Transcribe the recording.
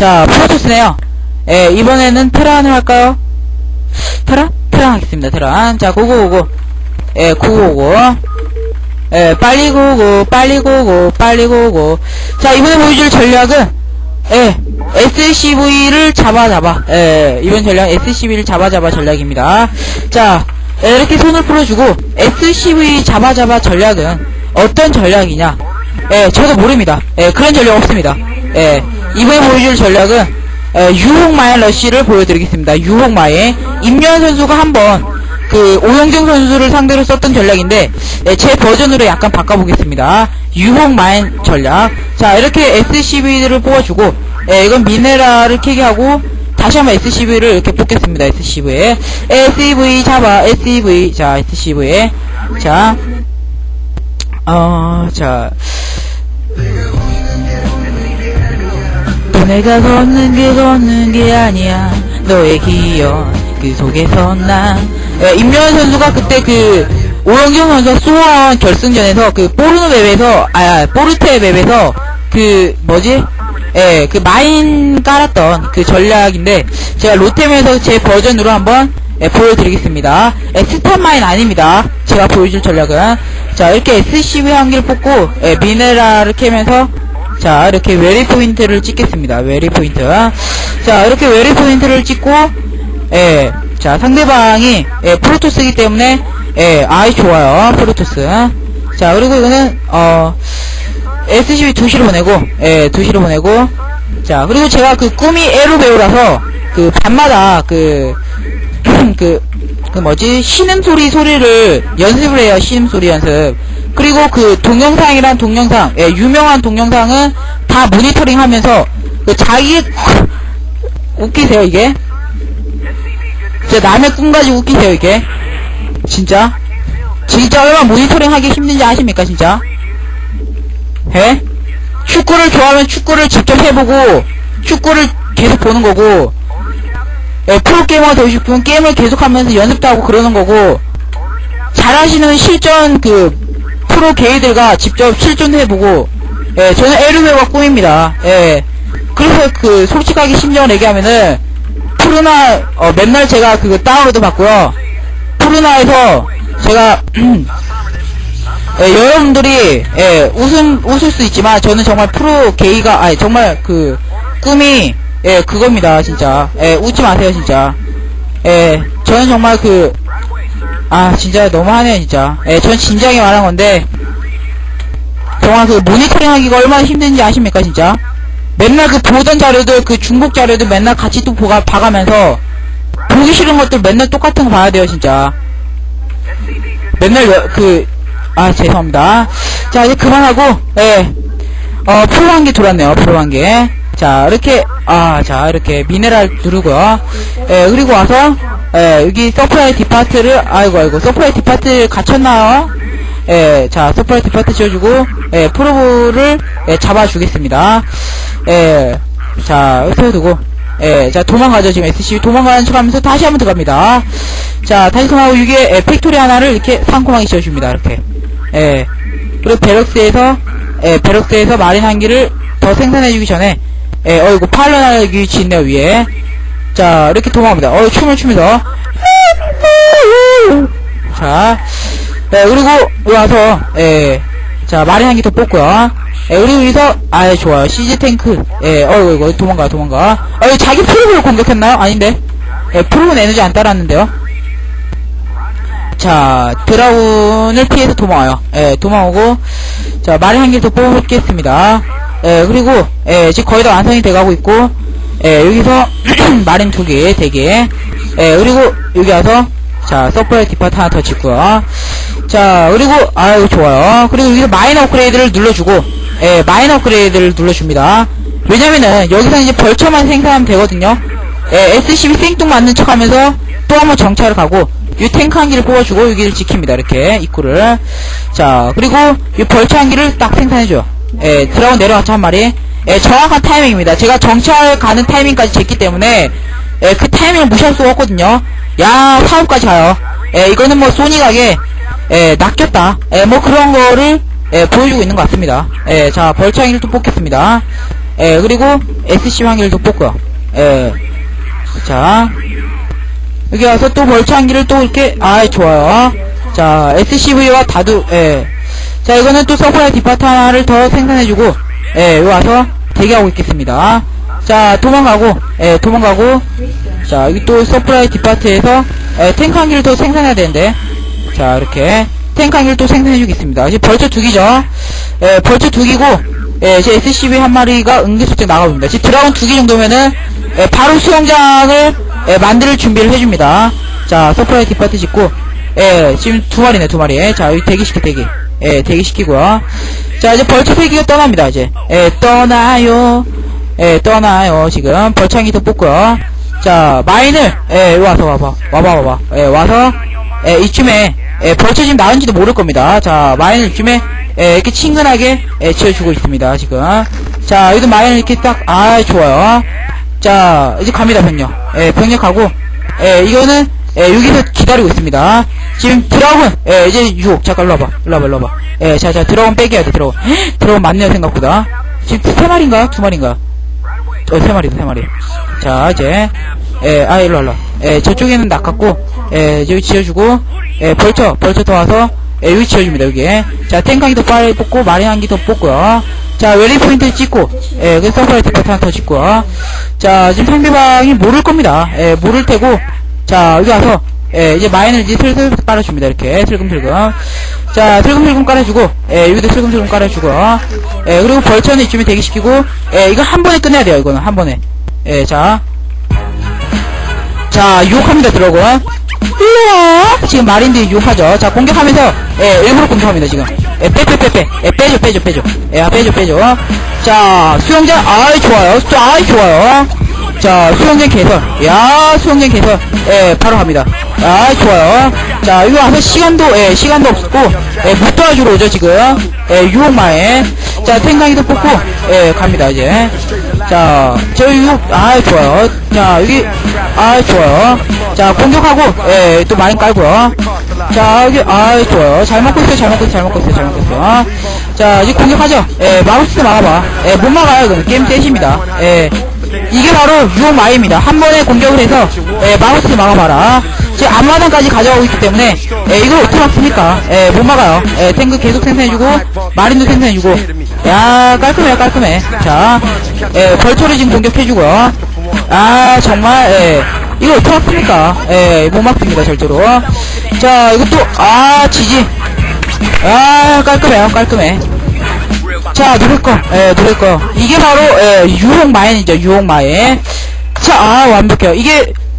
자, 프로토스네요. 예, 이번에는 테란을 할까요? 테란? 테란 하겠습니다, 테란. 자, 고고고고. 예, 고고고고. 예, 빨리 고고, 빨리 고고, 빨리 고고. 자, 이번에 보여줄 전략은, 예, SCV를 잡아 잡아. 예, 이번 전략 SCV를 잡아 잡아 전략입니다. 자, 예, 이렇게 손을 풀어주고, SCV 잡아 잡아 전략은 어떤 전략이냐? 예, 저도 모릅니다. 예, 그런 전략 없습니다. 예, 이번에 보여줄 전략은, 예, 유혹마의 러쉬를 보여드리겠습니다. 유혹마의. 임현 선수가 한번, 그, 오영정 선수를 상대로 썼던 전략인데, 예, 제 버전으로 약간 바꿔보겠습니다. 유혹마의 전략. 자, 이렇게 SCV를 뽑아주고, 예, 이건 미네랄을 캐게 하고, 다시 한번 SCV를 이렇게 뽑겠습니다. SCV에. SCV 잡아, SCV. 자, SCV에. 자, 어, 자. 내가 걷는 게 걷는 게 아니야. 너의 기억, 그 속에서 난. 예, 임요한 선수가 그때 그, 오영경 선수가 수원 결승전에서 그, 포르노 맵에서, 아, 포르테 맵에서, 그, 뭐지? 예, 그 마인 깔았던 그 전략인데, 제가 로템에서 제 버전으로 한번, 예, 보여드리겠습니다. 예, 스탄 마인 아닙니다. 제가 보여줄 전략은. 자, 이렇게 SCV 한 개를 뽑고, 예, 미네랄을 캐면서, 자, 이렇게 웨리 포인트를 찍겠습니다. 웨리 포인트. 자, 이렇게 웨리 포인트를 찍고, 예, 자, 상대방이, 예, 프로토스이기 때문에, 예, 아이, 좋아요. 프로토스. 자, 그리고 이거는, 어, SCV 2시로 보내고, 예, 2시로 보내고, 자, 그리고 제가 그 꿈이 에로 배우라서, 그, 밤마다 그, 그, 그 뭐지, 신음소리 소리를 연습을 해요, 신음소리 연습. 그리고 그 동영상이란 동영상, 예, 유명한 동영상은 다 모니터링 하면서, 그 자기, 웃기세요, 이게? 진짜 남의 꿈 가지고 웃기세요, 이게? 진짜? 진짜 얼마나 모니터링 하기 힘든지 아십니까, 진짜? 해? 축구를 좋아하면 축구를 직접 해보고, 축구를 계속 보는 거고, 예, 프로게이머가 되고 싶으면 게임을 계속하면서 연습도 하고 그러는 거고, 잘하시는 실전 그, 프로 게이들과 직접 실전해보고, 예, 저는 에르웨가 꿈입니다. 예. 그래서 그, 솔직하게 심정을 얘기하면은, 푸르나, 어, 맨날 제가 그거 다운로드 받고요. 푸르나에서 제가, 예, 여러분들이, 예, 웃음, 웃을 수 있지만, 저는 정말 프로 게이가, 아니, 정말 그, 꿈이, 예, 그겁니다, 진짜. 예, 웃지 마세요, 진짜. 예, 저는 정말 그, 아, 진짜 너무하네요, 진짜. 예, 전 진지하게 말한 건데, 정말 그 모니터링 하기가 얼마나 힘든지 아십니까, 진짜? 맨날 그 보던 자료들, 그 중복 자료들 맨날 같이 또 보가, 봐가면서, 보기 싫은 것들 맨날 똑같은 거 봐야 돼요, 진짜. 맨날 여- 그, 아, 죄송합니다. 자, 이제 그만하고, 예. 어, 프로 한 개 돌았네요, 프로 한 개. 자, 이렇게, 아, 자, 이렇게 미네랄 누르고요. 예, 그리고 와서, 예, 여기 서프라이 디파트를, 아이고, 아이고, 서프라이 디파트 갇혔나요? 예, 자, 서프라이 디파트 지어주고, 예, 프로브를, 예, 잡아주겠습니다. 예, 자, 세워두고, 예, 자, 도망가죠, 지금 SCV 도망가는 척 하면서 다시 한번 들어갑니다. 자, 다시 통하고 이게, 예, 팩토리 하나를 이렇게 상콤하게 지어줍니다, 이렇게. 예, 그리고 베럭스에서, 예, 베럭스에서 마린 한 개를 더 생산해주기 전에, 예, 어이구, 하나 여기 짓네요, 위에. 자, 이렇게 도망갑니다. 어, 춤을 추면서. 자, 예, 그리고 와서, 예, 자, 마린 더 뽑고요. 예, 그리고 여기서, 아, 좋아요. CG 탱크. 예, 어이구, 이거 도망가, 도망가. 어, 자기 프로브를 공격했나요? 아닌데. 예, 프로는 에너지 안 따랐는데요. 자, 드라운을 피해서 도망와요. 예, 도망오고, 자, 마린 더 뽑겠습니다. 예, 그리고, 예, 지금 거의 다 완성이 돼가고 있고, 예, 여기서, 마린 두 개, 세 개. 예, 그리고, 여기 와서, 자, 서프라이 디파트 하나 더 짓고요. 자, 그리고, 아유, 좋아요. 그리고 여기서 마이너 업그레이드를 눌러주고, 예, 마이너 업그레이드를 눌러줍니다. 왜냐면은, 여기서 이제 벌처만 생산하면 되거든요. 예, SCB 생뚱맞는 척 하면서, 또 한번 정찰을 가고, 이 탱크 한 개를 뽑아주고, 여기를 지킵니다. 이렇게, 입구를. 자, 그리고, 이 벌처 한 개를 딱 생산해줘요. 예, 드라곤 내려왔죠, 한 마리. 예, 정확한 타이밍입니다. 제가 정찰 가는 타이밍까지 쟀기 때문에, 예, 그 타이밍을 무시할 수가 없거든요. 야, 사업까지 가요. 예, 이거는 뭐, 소니가게, 예, 낚였다. 예, 뭐 그런 거를, 예, 보여주고 있는 것 같습니다. 예, 자, 벌창이를 또 뽑겠습니다. 예, 그리고 SC 환기를 또 뽑고요. 예. 자. 여기 와서 또 벌처 한기를 또 이렇게, 아 좋아요. 자, SCV와 다두, 예. 자, 이거는 또 디파트 하나를 더 생산해주고, 예, 여기 와서 대기하고 있겠습니다. 자, 도망가고, 예, 도망가고, 자, 여기 또 서프라이 디파트에서, 예, 탱크 한 개를 더 생산해야 되는데, 자, 이렇게, 탱크 한 개를 또 생산해주겠습니다. 이제 벌처 두 기죠? 예, 벌처 두 기고, 예, 이제 SCV 한 마리가 응급수색 나가봅니다. 지금 드라곤 두 개 정도면은, 예, 바로 수영장을, 예, 만들 준비를 해줍니다. 자, 서프라이 디파트 짓고, 예, 지금 두 마리네, 두 마리. 자, 여기 대기시켜, 대기. 예, 대기시키고요. 자, 이제 세 개가 떠납니다, 이제. 예, 떠나요. 예, 떠나요. 지금 벌창이 더 뽑고요. 자, 마인을, 예, 와서 와봐. 와봐, 와봐. 예, 와서, 예, 이쯤에, 예, 벌처 지금 나은지도 모를 겁니다. 자, 마인을 이쯤에, 예, 이렇게 친근하게, 예, 지어주고 있습니다, 지금. 자, 여기도 마인을 이렇게 딱, 아, 좋아요. 자, 이제 갑니다, 병력. 예, 병력 가고, 예, 이거는, 예, 여기서 기다리고 있습니다. 지금 드라군, 예, 이제 유혹. 잠깐, 일로 와봐. 일로 와봐, 일로 와봐. 예, 자, 자, 드라군 빼겨야 돼, 드라군. 헉, 드라군 많네요, 생각보다. 지금 세 마리인가? 두 마리인가? 어, 세 마리다, 세 마리. 자, 이제, 예, 아, 일로, 일로. 예, 저쪽에는 낚았고, 예, 여기 지어주고, 예, 벌쳐, 벌쳐 더 와서, 예, 여기 지어줍니다, 여기에. 자, 더 빨리 뽑고, 마린 한기 더 뽑고요. 자, 웰리 포인트 찍고, 예, 그 서프라이 디파트 하나 더 찍고요. 자, 지금 상대방이 모를 겁니다. 예, 모를 테고, 자, 여기 와서, 예, 이제 마인을 이제 슬슬 깔아줍니다, 이렇게. 슬금슬금. 자, 슬금슬금 깔아주고, 예, 여기도 슬금슬금 깔아주고, 예, 그리고 벌처는 이쯤에 대기시키고, 예, 이거 한 번에 끝내야 돼요, 이거는, 한 번에. 예, 자. 자, 유혹합니다, 드래곤. 일로와! 지금 마린들이 유혹하죠. 자, 공격하면서, 예, 일부러 공격합니다, 지금. 예, 빼, 빼, 빼, 빼. 예, 빼줘, 빼줘, 빼줘. 예, 아, 빼줘, 빼줘. 자, 수영장, 아이, 좋아요. 수, 아이, 좋아요. 자, 수영장 개설. 야, 수영장 개설. 예, 바로 갑니다. 아이, 좋아요. 자, 여기 와서 시간도, 예, 시간도 없고, 예, 못 도와주러 오죠, 지금. 예, 유혹마에. 자, 탱강이도 뽑고, 예, 갑니다, 이제. 자, 저 유혹, 아이, 좋아요. 자, 여기, 아이, 좋아요. 자, 공격하고, 예, 또 많이 깔고요. 자, 여기, 아이, 좋아요. 잘 먹고 있어요, 잘 먹고 있어요, 잘 먹고 있어요, 잘 먹고 있어요. 자, 이제 공격하죠. 예, 마우스도 막아봐. 예, 못 막아요, 이거는. 게임 셋입니다. 예. 이게 바로 유혹 마입니다. 한 번에 공격을 해서, 예, 마우스 막아봐라. 지금 앞마당까지 가져가고 있기 때문에, 예, 이걸 어떻게 막습니까? 예, 못 막아요. 예, 탱크 계속 생산해주고, 마린도 생산해주고, 야, 깔끔해요, 깔끔해. 자, 예, 벌초를 지금 공격해주고요. 아, 정말, 예. 이거 어떻게 막습니까? 예, 못 막습니다, 절대로. 자, 이것도, 아, 지지. 아, 깔끔해요, 깔끔해. 자, 누를 거, 예, 누를 거. 이게 바로, 예, 유혹 마인이죠, 유혹 마인. 자, 아, 완벽해요. 이게,